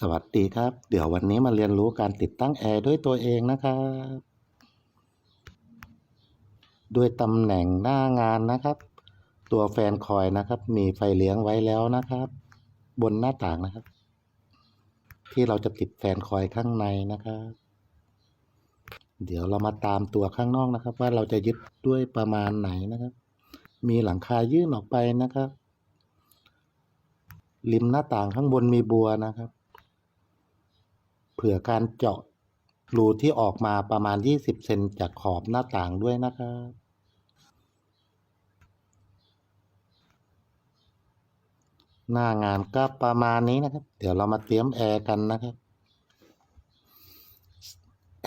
สวัสดีครับ เดี๋ยววันนี้มาเรียนรู้การติดตั้งแอร์ด้วยตัวเองนะครับ ด้วยตำแหน่งหน้างานนะครับ ตัวแฟนคอยนะครับ มีไฟเลี้ยงไว้แล้วนะครับ บนหน้าต่างนะครับ ที่เราจะติดแฟนคอยข้างในนะครับ เดี๋ยวเรามาตามตัวข้างนอกนะครับ ว่าเราจะยึดด้วยประมาณไหนนะครับ มีหลังคายื่นออกไปนะครับ ริมหน้าต่างข้างบนมีบัวนะครับ ผื่อการเจาะรูที่ออกมาประมาณ 20 เซนจากขอบหน้าต่างด้วยนะครับหน้างานก็ประมาณนี้นะครับ เดี๋ยวเรามาเตรียมแอร์กันนะครับ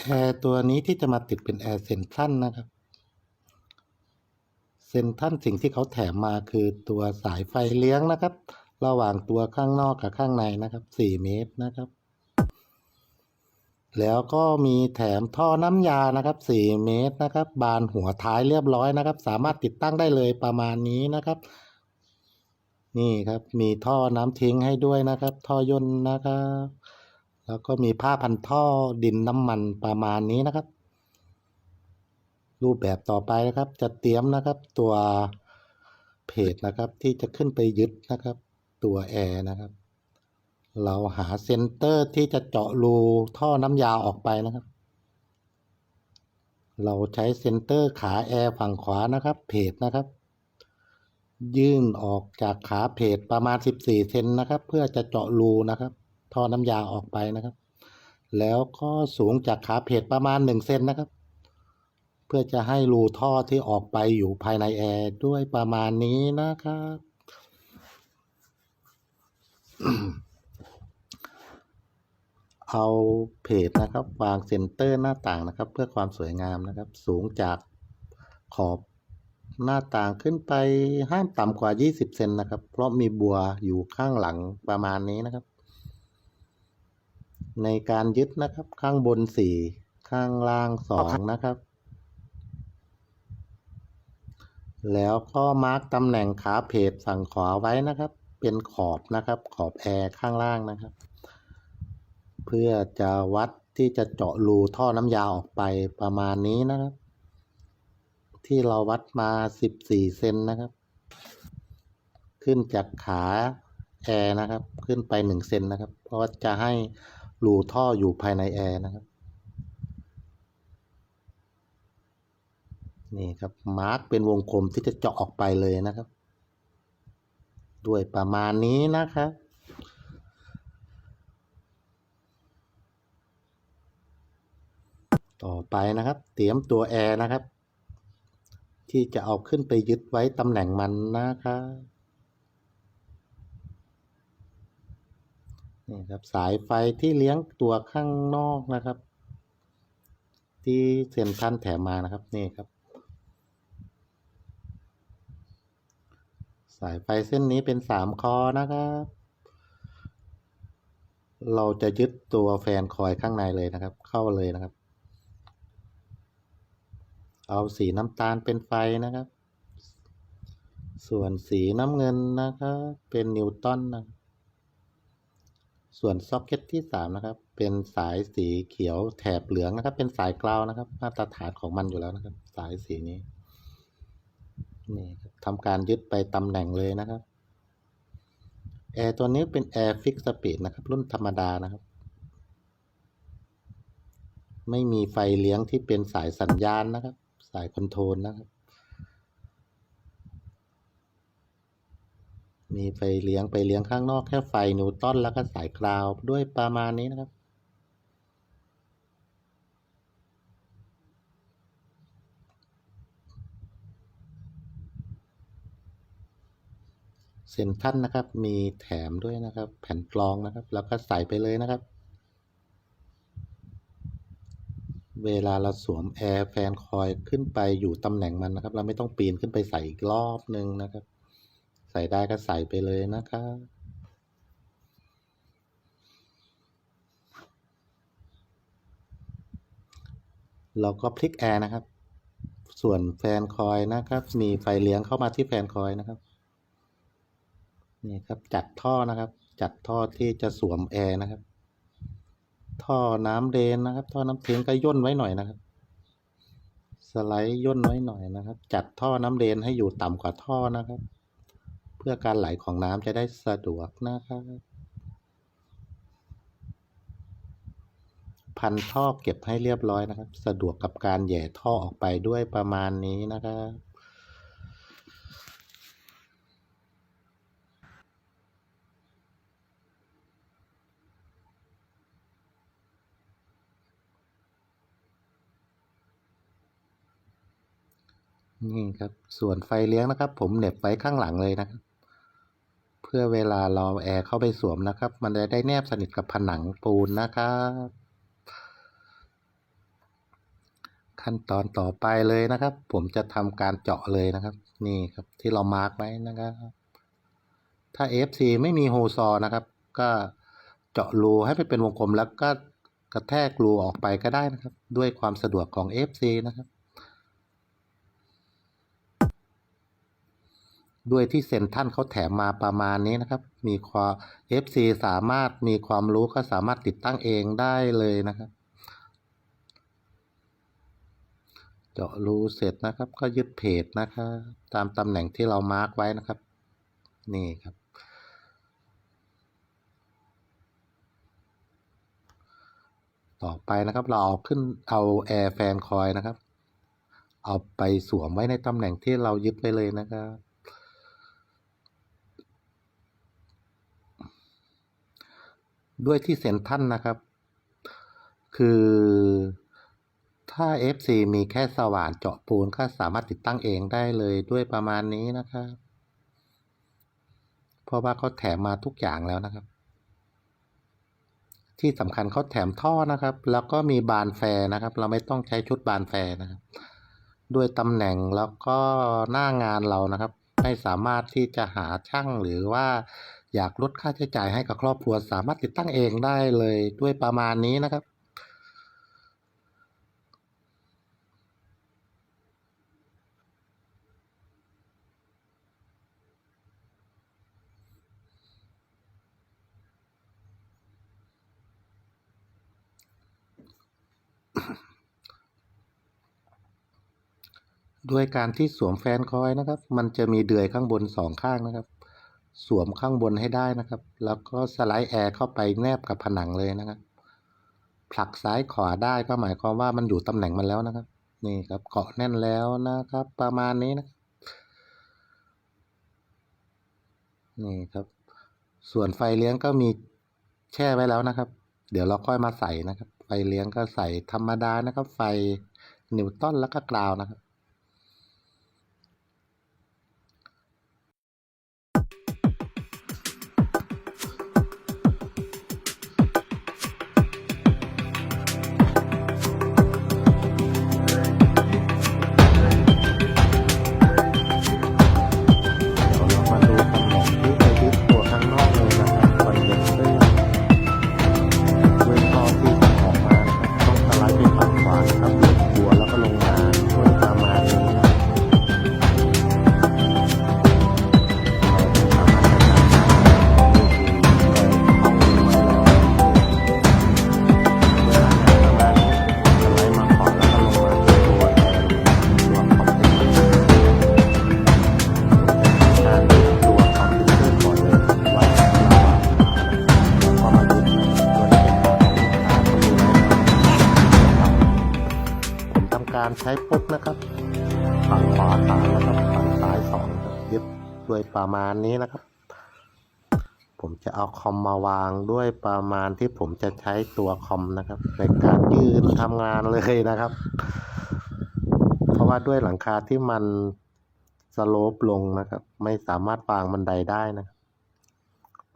แอร์ตัวนี้ที่จะมาติดเป็นแอร์เซนทันนะครับเซนทันสิ่งที่เขาแถมมาคือตัวสายไฟเลี้ยงนะครับ ระหว่างตัวข้างนอกกับข้างในนะครับ 4 เมตรนะครับ แล้วก็มีแถมท่อน้ำยานะครับ 4 เมตรนะครับ บานหัวท้ายเรียบร้อยนะครับ สามารถติดตั้งได้เลยประมาณนี้นะครับ นี่ครับมีท่อน้ำทิ้งให้ด้วยนะครับ ท่อย่นนะครับ แล้วก็มีผ้าพันท่อดินน้ำมันประมาณนี้นะครับ รูปแบบต่อไปนะครับ จะเตรียมนะครับตัวเพจนะครับที่จะขึ้นไปยึดนะครับ ตัวแอร์นะครับ เราหาเซนเตอร์ที่จะเจาะรูท่อน้ำยาออกไปนะครับ เราใช้เซนเตอร์ขาแอร์ฝั่งขวานะครับเพจนะครับ ยื่นออกจากขาเพจประมาณ 14 เซนนะครับ เพื่อจะเจาะรูนะครับ ท่อน้ำยาออกไปนะครับ แล้วก็สูงจากขาเพจประมาณ 1 เซนนะครับ เพื่อจะให้รูท่อที่ออกไปอยู่ภายในแอร์ด้วยประมาณนี้นะครับ เอาเพจนะครับวางเซนเตอร์หน้าต่างนะครับ เพื่อความสวยงามนะครับ สูงจากขอบหน้าต่างขึ้นไปห้ามต่ำกว่า 20 เซนนะครับ เพราะมีบัวอยู่ข้างหลังประมาณนี้นะครับ ในการยึดนะครับข้างบน 4 ข้างล่าง 2 นะครับ แล้วก็มาร์กตำแหน่งขาเพจฝั่งขวาไว้นะครับ เป็นขอบนะครับ ขอบแอร์ข้างล่างนะครับ เพื่อจะวัดที่จะเจาะรูท่อน้ำยาออกไปประมาณนี้นะครับ ที่เราวัดมา 14 เซนนะครับ ขึ้นจากขาแอร์นะครับ ขึ้นไป 1 เซนนะครับ เพราะว่าจะให้รูท่ออยู่ภายในแอร์นะครับ นี่ครับ มาร์กเป็นวงกลมที่จะเจาะออกไปเลยนะครับ ด้วยประมาณนี้นะครับ ต่อไปนะครับ เตรียมตัวแอร์นะครับ ที่จะเอาขึ้นไปยึดไว้ตำแหน่งมันนะครับนี่ครับสายไฟที่เลี้ยงตัวข้างนอกนะครับ ที่เซ็นทรันแถมมานะครับนี่ครับ สายไฟเส้นนี้เป็นสามคอนะครับ เราจะยึดตัวแฟนคอยข้างในเลยนะครับ เข้าเลยนะครับ เอาสีน้ำตาลเป็นไฟนะครับ ส่วนสีน้ำเงินนะครับเป็นนิวตันนะส่วนซ็อกเก็ตที่สามนะครับ เป็นสายสีเขียวแถบเหลืองนะครับ เป็นสายกราวนะครับ มาตรฐานของมันอยู่แล้วนะครับ สายสีนี้นี่ครับทำการยึดไปตำแหน่งเลยนะครับแอร์ตัวนี้เป็นแอร์ฟิกสปีดนะครับ รุ่นธรรมดานะครับ ไม่มีไฟเลี้ยงที่เป็นสายสัญญาณนะครับ สายคอนโทรลนะครับ มีไฟเลี้ยงไปเลี้ยงข้างนอกแค่ไฟนิวตันแล้วก็สายกราวด้วยประมาณนี้นะครับ เซนทันนะครับ มีแถมด้วยนะครับ แผ่นกรองนะครับ แล้วก็ใส่ไปเลยนะครับ เวลาเราสวมแอร์แฟนคอยขึ้นไปอยู่ตำแหน่งมันนะครับ เราไม่ต้องปีนขึ้นไปใส่อีกรอบนึงนะครับ ใส่ได้ก็ใส่ไปเลยนะครับเราก็พลิกแอร์นะครับ ส่วนแฟนคอยนะครับ มีไฟเลี้ยงเข้ามาที่แฟนคอยนะครับ นี่ครับ จัดท่อนะครับ จัดท่อที่จะสวมแอร์นะครับ ท่อน้ำเดนนะครับ ท่อน้ำเทงก็ย่นไว้หน่อยนะครับ สไลด์ย่นไว้หน่อยนะครับ จัดท่อน้ำเดนให้อยู่ต่ำกว่าท่อนะครับ เพื่อการไหลของน้ำจะได้สะดวกนะครับ พันท่อเก็บให้เรียบร้อยนะครับ สะดวกกับการแย่ท่อออกไปด้วยประมาณนี้นะครับ นี่ครับ ส่วนไฟเลี้ยงนะครับ ผมเหน็บไว้ข้างหลังเลยนะครับ เพื่อเวลาเราเอแอร์เข้าไปสวมนะครับ มันจะได้แนบสนิทกับผนังปูนนะครับขั้นตอนต่อไปเลยนะครับ ผมจะทำการเจาะเลยนะครับ นี่ครับที่เรามาร์กไว้นะครับ ถ้า FC ไม่มีโฮซอว์นะครับ ก็เจาะรูให้ไปเป็นวงกลมแล้วก็กระแทกรูออกไปก็ได้นะครับ ด้วยความสะดวกของ FC นะครับ ด้วยที่เซ็นทรันเขาแถมมาประมาณนี้นะครับ มีความ FC สามารถมีความรู้ก็สามารถติดตั้งเองได้เลยนะครับ เจาะรูเสร็จนะครับ ก็ยึดเพจนะครับตามตำแหน่งที่เรามาร์กไว้นะครับ นี่ครับต่อไปนะครับเราเอาขึ้นเอาแอร์แฟนคอยนะครับ เอาไปสวมไว้ในตำแหน่งที่เรายึดไว้เลยนะครับ ด้วยที่เซ็นทรันนะครับ คือถ้า FC มีแค่สว่านเจาะปูนก็สามารถติดตั้งเองได้เลยด้วยประมาณนี้นะครับ เพราะว่าเขาแถมมาทุกอย่างแล้วนะครับ ที่สำคัญเขาแถมท่อนะครับ แล้วก็มีบานแฟนะครับ เราไม่ต้องใช้ชุดบานแฟนะครับ ด้วยตำแหน่งแล้วก็หน้างานเรานะครับ ไม่สามารถที่จะหาช่างหรือว่า อยากลดค่าใช้จ่ายให้กับครอบครัวสามารถติดตั้งเองได้เลยด้วยประมาณนี้นะครับ ด้วยการที่สวมแฟนคอยนะครับ มันจะมีเดือยข้างบนสองข้างนะครับ สวมข้างบนให้ได้นะครับ แล้วก็สไลด์แอร์เข้าไปแนบกับผนังเลยนะครับ ผลักซ้ายขวาได้ก็หมายความว่ามันอยู่ตำแหน่งมันแล้วนะครับ นี่ครับเกาะแน่นแล้วนะครับ ประมาณนี้นะนี่ครับ ส่วนไฟเลี้ยงก็มีแช่ไว้แล้วนะครับ เดี๋ยวเราค่อยมาใส่นะครับ ไฟเลี้ยงก็ใส่ธรรมดานะครับ ไฟนิวตันแล้วก็กราวนะครับ ใช้ปุ๊บนะครับฝั่งขวาสามนะครับฝั่งซ้ายสองครับยึดด้วยประมาณนี้นะครับ ผมจะเอาคอมมาวางด้วยประมาณที่ผมจะใช้ตัวคอมนะครับ ในการยืนทำงานเลยนะครับ เพราะว่าด้วยหลังคาที่มันสโลปลงนะครับ ไม่สามารถวางบันไดได้นะครับ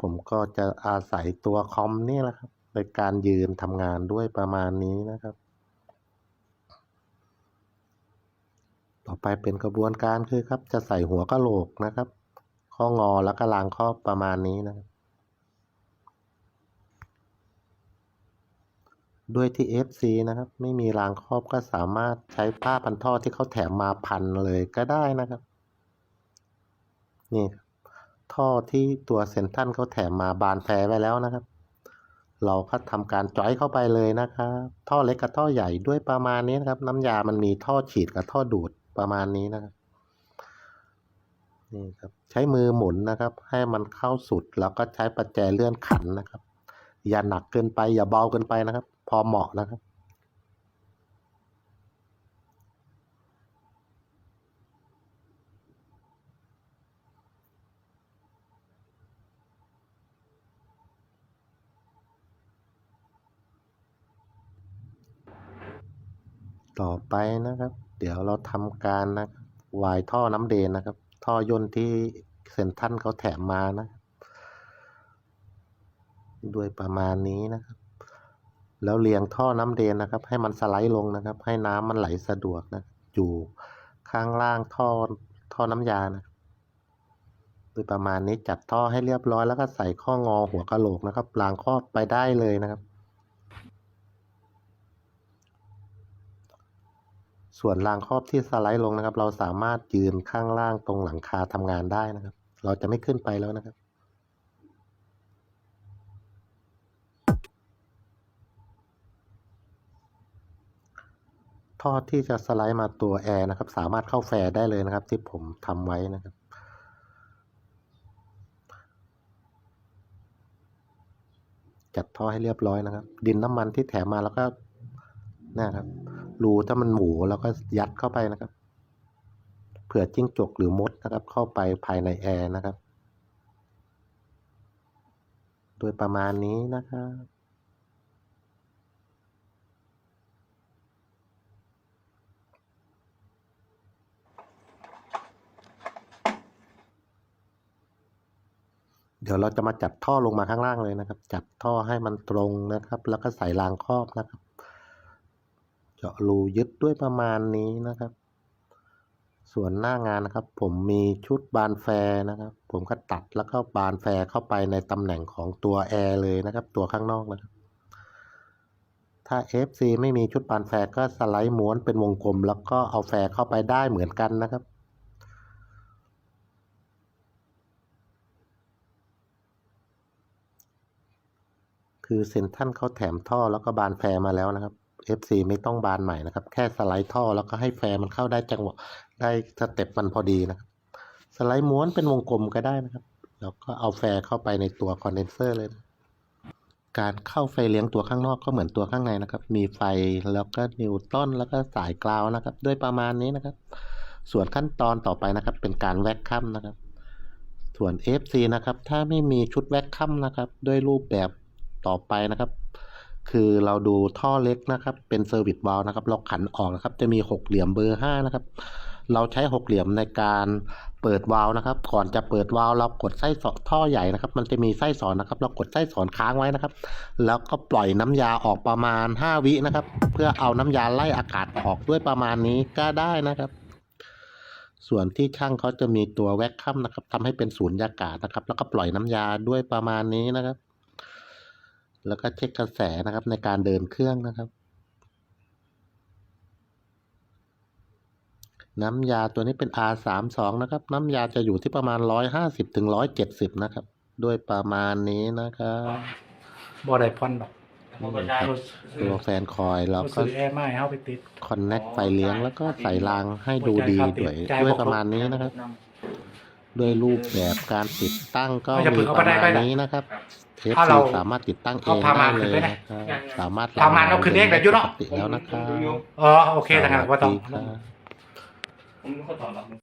ผมก็จะอาศัยตัวคอมนี่แหละครับ ในการยืนทำงานด้วยประมาณนี้นะครับ ต่อไปเป็นกระบวนการคือครับ จะใส่หัวกะโหลกนะครับ ข้องอแล้วก็รางครอประมาณนี้นะครับ ด้วยที่ FC นะครับ ไม่มีรางครอบก็สามารถใช้ผ้าพันท่อที่เขาแถมมาพันเลยก็ได้นะครับ นี่ท่อที่ตัวเซนทันเขาแถมมาบานแฟร์ไว้แล้วนะครับ เราก็ทำการจอยเข้าไปเลยนะครับ ท่อเล็กกับท่อใหญ่ด้วยประมาณนี้นะครับ น้ำยามันมีท่อฉีดกับท่อดูด ประมาณนี้นะครับนี่ครับ ใช้มือหมุนนะครับ ให้มันเข้าสุดแล้วก็ใช้ประแจเลื่อนขันนะครับ อย่าหนักเกินไปอย่าเบาเกินไปนะครับ พอเหมาะนะครับต่อไปนะครับ เดี๋ยวเราทำการนะวายท่อน้ำเดนนะครับ ท่อย่นที่เซนทันเขาแถมมานะ ด้วยประมาณนี้นะครับ แล้วเรียงท่อน้ำเดนนะครับ ให้มันสไลด์ลงนะครับ ให้น้ำมันไหลสะดวกนะอยู่ข้างล่างท่อท่อน้ำยานะครับโดยประมาณนี้จัดท่อให้เรียบร้อยแล้วก็ใส่ข้องอหัวกะโหลกนะครับลางครอบไปได้เลยนะครับ ส่วนรางครอบที่สไลด์ลงนะครับ เราสามารถยืนข้างล่างตรงหลังคาทำงานได้นะครับ เราจะไม่ขึ้นไปแล้วนะครับ ท่อที่จะสไลด์มาตัวแอร์นะครับ สามารถเข้าแฟร์ได้เลยนะครับ ที่ผมทำไว้นะครับจัดท่อให้เรียบร้อยนะครับ ดินน้ำมันที่แถมมาแล้วก็ นะครับ รูถ้ามันหมูแล้วก็ยัดเข้าไปนะครับ เผื่อจิ้งจกหรือมดนะครับ เข้าไปภายในแอร์นะครับ โดยประมาณนี้นะครับเดี๋ยวเราจะมาจัดท่อลงมาข้างล่างเลยนะครับ จัดท่อให้มันตรงนะครับ แล้วก็ใส่รางครอบนะครับ เจาะรูยึดด้วยประมาณนี้นะครับ ส่วนหน้างานนะครับ ผมมีชุดบานแฟร์นะครับ ผมก็ตัดแล้วก็บานแฟร์เข้าไปในตำแหน่งของตัวแอร์เลยนะครับ ตัวข้างนอกนะครับ ถ้า FC ไม่มีชุดบานแฟร์ก็สไลด์ม้วนเป็นวงกลม แล้วก็เอาแฟร์เข้าไปได้เหมือนกันนะครับคือเซนทันเขาแถมท่อแล้วก็บานแฟร์มาแล้วนะครับ FC ไม่ต้องบานใหม่นะครับ แค่สไลด์ท่อแล้วก็ให้แฟร์มันเข้าได้จังหวะได้สเต็ปมันพอดีนะครับ สไลด์ม้วนเป็นวงกลมก็ได้นะครับ แล้วก็เอาแฟร์เข้าไปในตัวคอนเดนเซอร์เลยนะการเข้าไฟเลี้ยงตัวข้างนอกก็เหมือนตัวข้างในนะครับ มีไฟแล้วก็นิวตันแล้วก็สายกราวนะครับ ด้วยประมาณนี้นะครับ ส่วนขั้นตอนต่อไปนะครับ เป็นการแวกคัมนะครับ ส่วน FC นะครับ ถ้าไม่มีชุดแวกคัมนะครับ ด้วยรูปแบบต่อไปนะครับ คือเราดูท่อเล็กนะครับ เป็นเซอร์วิสวาลนะครับ เราขันออกนะครับ จะมีหกเหลี่ยมเบอร์ห้านะครับ เราใช้หกเหลี่ยมในการเปิดวาล์วนะครับ ก่อนจะเปิดวาล์วเรากดไส้สอดท่อใหญ่นะครับ มันจะมีไส้สอนนะครับ เรากดไส้สอนค้างไว้นะครับ แล้วก็ปล่อยน้ำยาออกประมาณ 5 วินะครับ เพื่อเอาน้ำยาไล่อากาศออกด้วยประมาณนี้ก็ได้นะครับส่วนที่ช่างเขาจะมีตัวแว็กคัมนะครับทำให้เป็นศูนยากาศนะครับ แล้วก็ปล่อยน้ำยาด้วยประมาณนี้นะครับ แล้วก็เช็คกระแสนะครับในการเดินเครื่องนะครับ น้ำยาตัวนี้เป็น R 3 2 นะครับ น้ำยาจะอยู่ที่ประมาณ 150ถึง170 นะครับ ด้วยประมาณนี้นะครับบ่ได้พ่อนดอกนี่ครับตัวแฟนคอยเราเราก็ซื้อแอร์มาให้เฮาไปติดคอนเน็กไฟเลี้ยงแล้วก็ใส่รางให้ดูดีด้วยด้วยประมาณนี้นะครับ ด้วยรูปแบบการติดตั้งก็มีประมาณนี้นะครับ เทปถ้าเราสามารถติดตั้งเอเอางพาได้มาเลขึ้นยไปไหนนะครับสามารถพามาเอาขึ้นเองได้อยู่เนาะปกติแล้วนะครับ อ๋อ โอเคทางนั้นว่าต้องสวัสดีครับผมไม่ค่อยตอบรับมึง